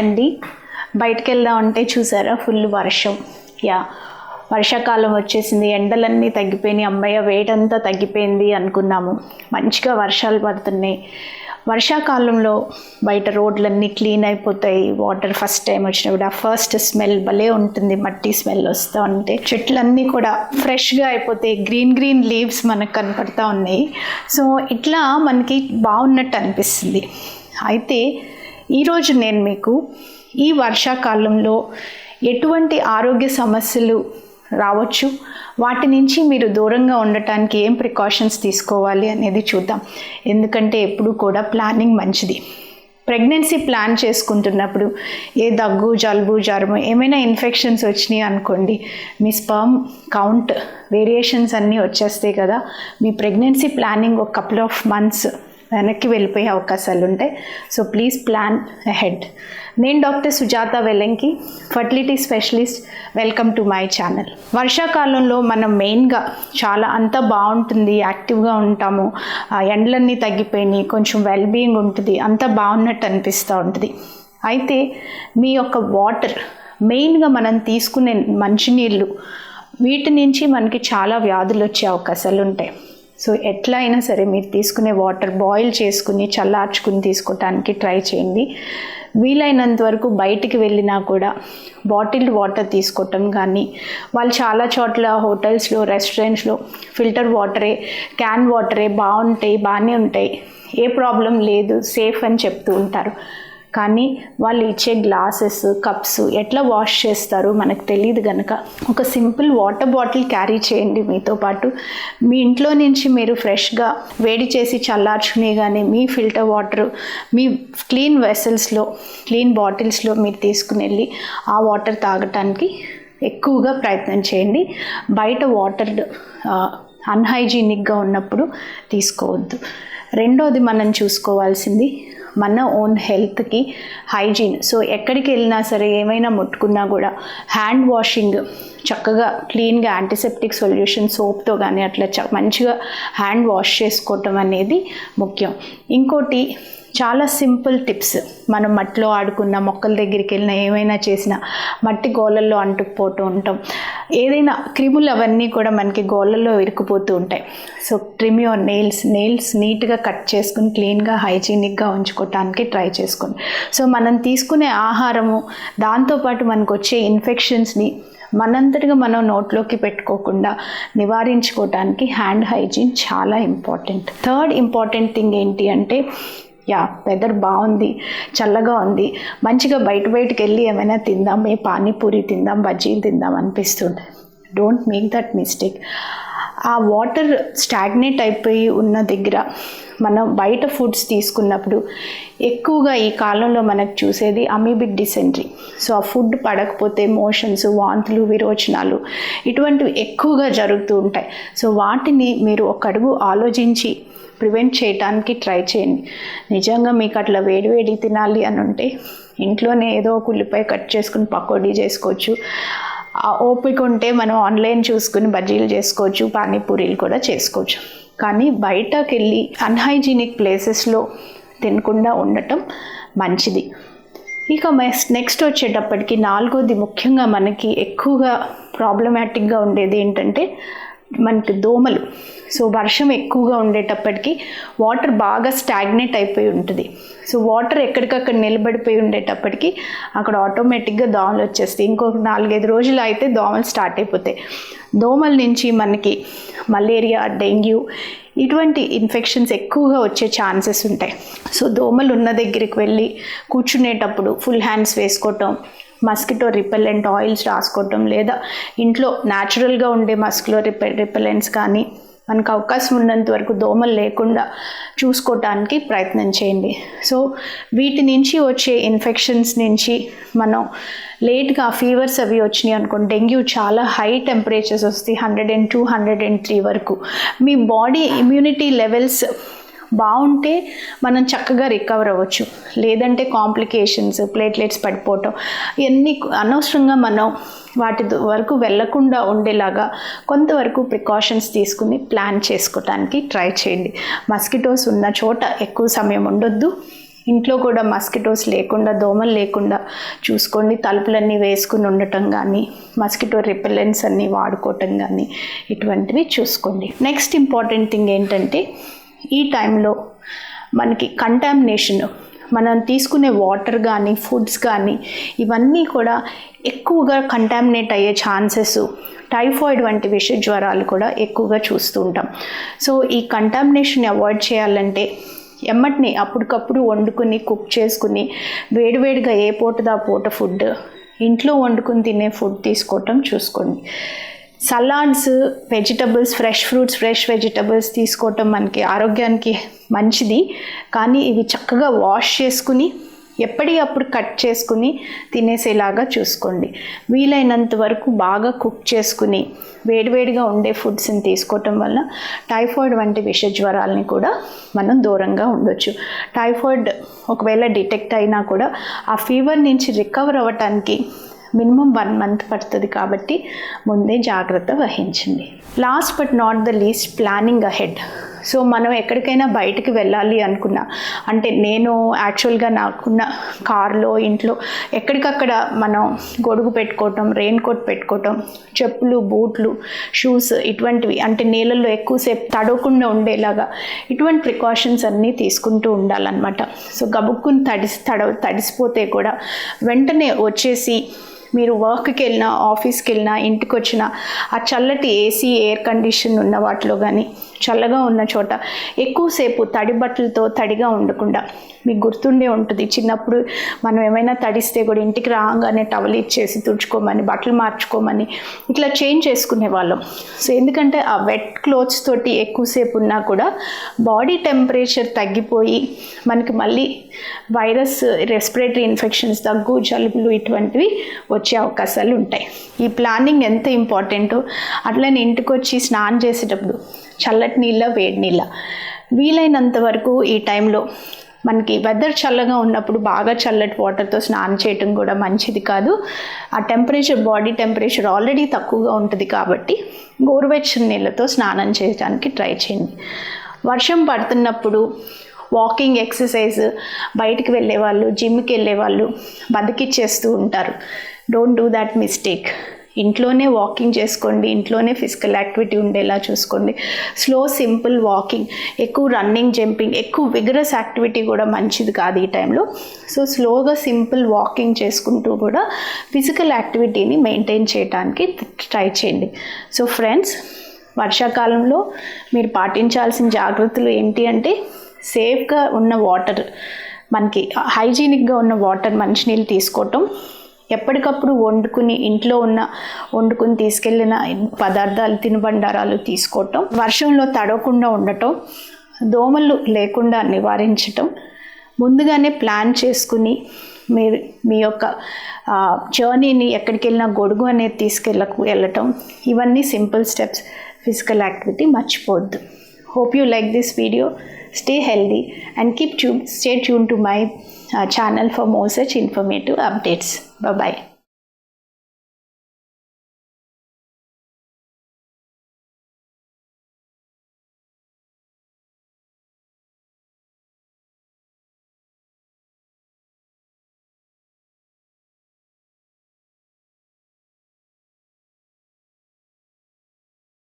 అండి. బయటకు వెళ్దాం అంటే చూసారా? ఫుల్ వర్షం. యా. వర్షాకాలం వచ్చేసింది. ఎండలన్నీ తగ్గిపోయినాయి. అమ్మయ్య వేటంతా తగ్గిపోయింది అనుకున్నాము. మంచిగా వర్షాలు పడుతున్నాయి. వర్షాకాలంలో బయట రోడ్లన్నీ క్లీన్ అయిపోతాయి. వాటర్ ఫస్ట్ టైం వచ్చినప్పుడు ఆ ఫస్ట్ స్మెల్ భలే ఉంటుంది. మట్టి స్మెల్ వస్తూ ఉంటే. చెట్లన్నీ కూడా ఫ్రెష్గా అయిపోతాయి. గ్రీన్ గ్రీన్ లీవ్స్ మనకు కనపడతా ఉన్నాయి. సో ఇట్లా మనకి బాగున్నట్టు అనిపిస్తుంది. అయితే ఈరోజు నేను మీకు ఈ వర్షాకాలంలో ఎటువంటి ఆరోగ్య సమస్యలు రావచ్చు? వాటి నుంచి మీరు దూరంగా ఉండటానికి ఏం ప్రికాషన్స్ తీసుకోవాలి అనేది చూద్దాం. ఎందుకంటే ఎప్పుడు కూడా ప్లానింగ్ మంచిది. ప్రెగ్నెన్సీ ప్లాన్ చేసుకుంటున్నప్పుడు ఏ దగ్గు జలుబు జ్వరము ఏమైనా ఇన్ఫెక్షన్స్ వచ్చినాయి అనుకోండి మీ స్పర్మ్ కౌంట్ వేరియేషన్స్ అన్నీ వచ్చేస్తాయి కదా. మీ ప్రెగ్నెన్సీ ప్లానింగ్ ఒక కపుల్ ఆఫ్ మంత్స్ వెనక్కి వెళ్ళిపోయే అవకాశాలు ఉంటాయి సో ప్లీజ్ ప్లాన్ హెడ్ నేను doctor Sujatha Velanki fertility specialist welcome to my channel వర్షాకాలంలో మనం మెయిన్గా చాలా అంతా బాగుంటుంది యాక్టివ్గా ఉంటాము. ఆ ఎండలన్నీ తగ్గిపోయినాయి కొంచెం వెల్ బీయింగ్ ఉంటుంది అంతా బాగున్నట్టు అనిపిస్తూ ఉంటుంది. అయితే మీ యొక్క వాటర్ మెయిన్గా మనం తీసుకునే మంచినీళ్ళు వీటి నుంచి మనకి చాలా వ్యాధులు వచ్చే అవకాశాలు ఉంటాయి. సో ఎట్లా అయినా సరే మీరు తీసుకునే వాటర్ బాయిల్ చేసుకుని చల్లార్చుకుని తీసుకోవటానికి ట్రై చేయండి. వీలైనంత వరకు బయటికి వెళ్ళినా కూడా బాటిల్డ్ వాటర్ తీసుకోవటం కానీ వాళ్ళు చాలా చోట్ల హోటల్స్లో రెస్టారెంట్స్లో ఫిల్టర్ వాటరే క్యాన్ వాటరే బాగుంటాయి బాగానే ఉంటాయి. ఏ ప్రాబ్లం లేదు సేఫ్ అని చెప్తూ ఉంటారు. కానీ వాళ్ళు ఇచ్చే గ్లాసెస్ కప్స్ ఎట్లా వాష్ చేస్తారో మనకు తెలియదు కనుక ఒక సింపుల్ వాటర్ బాటిల్ క్యారీ చేయండి మీతో పాటు. మీ ఇంట్లో నుంచి మీరు ఫ్రెష్గా వేడి చేసి చల్లార్చుకునే కానీ మీ ఫిల్టర్ వాటర్ మీ క్లీన్ వెసల్స్లో క్లీన్ బాటిల్స్లో మీరు తీసుకుని వెళ్ళి ఆ వాటర్ తాగటానికి ఎక్కువగా ప్రయత్నం చేయండి. బయట వాటర్ అన్హైజీనిక్గా ఉన్నప్పుడు తీసుకోవద్దు. రెండోది మనం చూసుకోవాల్సింది మన ఓన్ హెల్త్కి హైజీన్ సో ఎక్కడికి వెళ్ళినా సరే ఏమైనా ముట్టుకున్నా కూడా హ్యాండ్ వాషింగ్ చక్కగా క్లీన్గా యాంటీసెప్టిక్ సొల్యూషన్ సోప్తో కానీ అట్లా చ మంచిగా హ్యాండ్ వాష్ చేసుకోవటం అనేది ముఖ్యం. ఇంకోటి చాలా సింపుల్ టిప్స్ మనం మట్టిలో ఆడుకున్న మొక్కల దగ్గరికి వెళ్ళినా ఏమైనా చేసినా మట్టి గోళల్లో అంటుకుపోతూ ఉంటాం. ఏదైనా క్రిములు అవన్నీ కూడా మనకి గోళ్ళల్లో ఇరుక్కుపోతూ ఉంటాయి. So trim your nails nails నీట్గా కట్ చేసుకుని క్లీన్గా హైజీనిక్గా ఉంచుకోవటానికి ట్రై చేసుకోండి. సో మనం తీసుకునే ఆహారము దాంతోపాటు మనకు వచ్చే ఇన్ఫెక్షన్స్ని మనంతటిగా మనం నోట్లోకి పెట్టుకోకుండా నివారించుకోవటానికి హ్యాండ్ హైజీన్ చాలా ఇంపార్టెంట్. థర్డ్ ఇంపార్టెంట్ థింగ్ ఏంటి అంటే యా వెదర్ బాగుంది చల్లగా ఉంది. మంచిగా బయట బయటకు వెళ్ళి ఏమైనా తిందాం ఏ పానీపూరి తిందాం బజ్జీలు తిందాం అనిపిస్తుంది డోంట్ మేక్ దట్ మిస్టేక్ ఆ వాటర్ స్టాగ్నేట్ అయిపోయి ఉన్న దగ్గర మనం బయట ఫుడ్స్ తీసుకున్నప్పుడు ఎక్కువగా ఈ కాలంలో మనకు చూసేది అమీబిక్ డిసెంట్రీ సో ఆ ఫుడ్ పడకపోతే మోషన్స్ వాంతులు విరోచనాలు ఇటువంటివి ఎక్కువగా జరుగుతూ ఉంటాయి. సో వాటిని మీరు ఒక అడుగు ఆలోచించి ప్రివెంట్ చేయడానికి ట్రై చేయండి. నిజంగా మీకు అట్లా వేడివేడి తినాలి అని ఉంటే ఇంట్లోనే ఏదో ఒక ఉల్లిపాయ కట్ చేసుకుని పకోడీ చేసుకోవచ్చు. ఆ ఓపిక ఉంటే మనం ఆన్లైన్ చూసుకుని బజ్జీలు చేసుకోవచ్చు పానీపూరీలు కూడా చేసుకోవచ్చు. కానీ బయటకు వెళ్ళి అన్హైజీనిక్ ప్లేసెస్లో తినకుండా ఉండటం మంచిది. ఇక నెక్స్ట్ వచ్చేటప్పటికి నాలుగోది ముఖ్యంగా మనకి ఎక్కువగా ప్రాబ్లమాటిక్గా ఉండేది ఏంటంటే మనకి దోమలు. సో వర్షం ఎక్కువగా ఉండేటప్పటికి వాటర్ బాగా స్టాగ్నేట్ అయిపోయి ఉంటుంది. సో వాటర్ ఎక్కడికక్కడ నిలబడిపోయి ఉండేటప్పటికి అక్కడ ఆటోమేటిక్గా దోమలు వచ్చేస్తాయి. ఇంకొక నాలుగైదు రోజులు అయితే దోమలు స్టార్ట్ అయిపోతాయి. దోమల నుంచి మనకి మలేరియా డెంగ్యూ ఇటువంటి ఇన్ఫెక్షన్స్ ఎక్కువగా వచ్చే ఛాన్సెస్ ఉంటాయి. సో దోమలు ఉన్న దగ్గరికి వెళ్ళి కూర్చునేటప్పుడు ఫుల్ హ్యాండ్స్ వేసుకోవటం మస్కిటో రిపెలెంట్ ఆయిల్స్ రాసుకోవటం లేదా ఇంట్లో న్యాచురల్గా ఉండే మస్కిలో రిపె రిపెలెంట్స్ కానీ మనకు అవకాశం ఉన్నంత వరకు దోమలు లేకుండా చూసుకోవటానికి ప్రయత్నం చేయండి. సో వీటి నుంచి వచ్చే ఇన్ఫెక్షన్స్ నుంచి మనం లేట్గా ఫీవర్స్ అవి వచ్చినాయి అనుకోండి డెంగ్యూ చాలా హై టెంపరేచర్స్ వస్తాయి hundred and two hundred and three వరకు. మీ బాడీ ఇమ్యూనిటీ లెవెల్స్ బాగుంటే మనం చక్కగా రికవర్ అవ్వచ్చు. లేదంటే కాంప్లికేషన్స్ ప్లేట్లెట్స్ పడిపోవటం ఇవన్నీ అనవసరంగా మనం వాటి ద- వరకు వెళ్ళకుండా ఉండేలాగా కొంతవరకు ప్రికాషన్స్ తీసుకుని ప్లాన్ చేసుకోవటానికి ట్రై చేయండి. మస్కిటోస్ ఉన్న చోట ఎక్కువ సమయం ఉండొద్దు. ఇంట్లో కూడా మస్కిటోస్ లేకుండా దోమలు లేకుండా చూసుకోండి. తలుపులన్నీ వేసుకుని ఉండటం కానీ మస్కిటో రిపెలెంట్స్ అన్నీ వాడుకోవటం కానీ ఇటువంటివి చూసుకోండి. నెక్స్ట్ ఇంపార్టెంట్ థింగ్ ఏంటంటే ఈ టైంలో మనకి కంటామినేషన్ మనం తీసుకునే వాటర్ కానీ ఫుడ్స్ కానీ ఇవన్నీ కూడా ఎక్కువగా కంటామినేట్ అయ్యే ఛాన్సెస్ టైఫాయిడ్ వంటి విష జ్వరాలు కూడా ఎక్కువగా చూస్తూ ఉంటాం. సో ఈ కంటామినేషన్ అవాయిడ్ చేయాలంటే ఎమ్మటిని అప్పటికప్పుడు వండుకుని కుక్ చేసుకుని వేడివేడిగా ఏ పూటదా పూట ఫుడ్ ఇంట్లో వండుకుని తినే ఫుడ్ తీసుకోవటం చూసుకోండి. Salads vegetables fresh fruits fresh vegetables తీసుకోవటం మనకి ఆరోగ్యానికి మంచిది. కానీ ఇవి చక్కగా వాష్ చేసుకుని ఎప్పటికప్పుడు కట్ చేసుకుని తినేసేలాగా చూసుకోండి. వీలైనంత వరకు బాగా కుక్ చేసుకుని వేడివేడిగా ఉండే ఫుడ్స్ని తీసుకోవటం వల్ల టైఫాయిడ్ వంటి విష జ్వరాలని కూడా మనం దూరంగా ఉండొచ్చు. టైఫాయిడ్ ఒకవేళ డిటెక్ట్ అయినా కూడా ఆ ఫీవర్ నుంచి రికవర్ అవ్వటానికి మినిమం వన్ మంత్ పడుతుంది కాబట్టి ముందే జాగ్రత్త వహించండి. Last but not the least planning ahead so మనం ఎక్కడికైనా బయటికి వెళ్ళాలి అనుకున్నా అంటే నేను యాక్చువల్గా నాకున్న కార్లో ఇంట్లో ఎక్కడికక్కడ మనం గొడుగు పెట్టుకోవటం రెయిన్ కోట్ పెట్టుకోవటం చెప్పులు బూట్లు షూస్ ఇటువంటివి అంటే నీళ్ళల్లో ఎక్కువసేపు తడవకుండా ఉండేలాగా ఇటువంటి ప్రికాషన్స్ అన్నీ తీసుకుంటూ ఉండాలన్నమాట. సో గబుక్కుని తడిసి తడ తడిసిపోతే కూడా వెంటనే వచ్చేసి మీరు వర్క్కి వెళ్ళినా ఆఫీస్కి వెళ్ళినా ఇంటికి వచ్చినా ఆ చల్లటి ఏసీ ఎయిర్ కండిషన్ ఉన్న వాటిలో కానీ చల్లగా ఉన్న చోట ఎక్కువసేపు తడి బట్టలతో తడిగా ఉండకుండా మీకు గుర్తుండే ఉంటుంది. చిన్నప్పుడు మనం ఏమైనా తడిస్తే కూడా ఇంటికి రాగానే టవల్ ఇచ్చేసి తుడుచుకోమని బట్టలు మార్చుకోమని ఇట్లా చేంజ్ చేసుకునే వాళ్ళం. సో ఎందుకంటే ఆ వెట్ క్లోత్స్ తోటి ఎక్కువసేపు ఉన్నా కూడా బాడీ టెంపరేచర్ తగ్గిపోయి మనకి మళ్ళీ వైరస్ రెస్పిరేటరీ ఇన్ఫెక్షన్స్ దగ్గు జలుబులు ఇటువంటివి వచ్చే అవకాశాలు ఉంటాయి. ఈ ప్లానింగ్ ఎంత ఇంపార్టెంటో అట్లనే ఇంటికి వచ్చి స్నానం చేసేటప్పుడు చల్లటి నీళ్ళ వేడి నీళ్ళ. వీలైనంత వరకు ఈ టైంలో మనకి వెదర్ చల్లగా ఉన్నప్పుడు బాగా చల్లటి వాటర్తో స్నానం చేయటం కూడా మంచిది కాదు. ఆ టెంపరేచర్ బాడీ టెంపరేచర్ ఆల్రెడీ తక్కువగా ఉంటుంది కాబట్టి గోరువెచ్చని నీళ్ళతో స్నానం చేయడానికి ట్రై చేయండి. వర్షం పడుతున్నప్పుడు వాకింగ్ ఎక్సర్సైజ్ బయటికి వెళ్ళే వాళ్ళు జిమ్కి వెళ్ళే వాళ్ళు బతికిచ్చేస్తూ ఉంటారు. డోంట్ డూ దాట్ మిస్టేక్ ఇంట్లోనే వాకింగ్ చేసుకోండి ఇంట్లోనే ఫిజికల్ యాక్టివిటీ ఉండేలా చూసుకోండి. స్లో సింపుల్ వాకింగ్ ఎక్కువ రన్నింగ్ జంపింగ్ ఎక్కువ విగరస్ యాక్టివిటీ కూడా మంచిది కాదు ఈ టైంలో సో స్లోగా సింపుల్ వాకింగ్ చేసుకుంటూ కూడా ఫిజికల్ యాక్టివిటీని మెయింటైన్ చేయడానికి ట్రై చేయండి. సో ఫ్రెండ్స్ వర్షాకాలంలో మీరు పాటించాల్సిన జాగ్రత్తలు ఏంటి అంటే సేఫ్గా ఉన్న వాటర్ మనకి హైజీనిక్గా ఉన్న వాటర్ మంచినీళ్ళు తీసుకోవటం. ఎప్పటికప్పుడు వండుకుని ఇంట్లో ఉన్న వండుకుని తీసుకెళ్ళిన పదార్థాలు తినుబండారాలు తీసుకోవటం వర్షంలో తడవకుండా ఉండటం దోమలు లేకుండా నివారించటం ముందుగానే ప్లాన్ చేసుకుని మీరు మీ యొక్క జర్నీని ఎక్కడికి వెళ్ళినా గొడుగు అనేది తీసుకెళ్ళకు వెళ్ళటం ఇవన్నీ సింపుల్ స్టెప్స్. ఫిజికల్ యాక్టివిటీ మర్చిపోవద్దు. Hope you like this video. Stay healthy and keep tuned stay tune to my channel for for more informative updates. Bye bye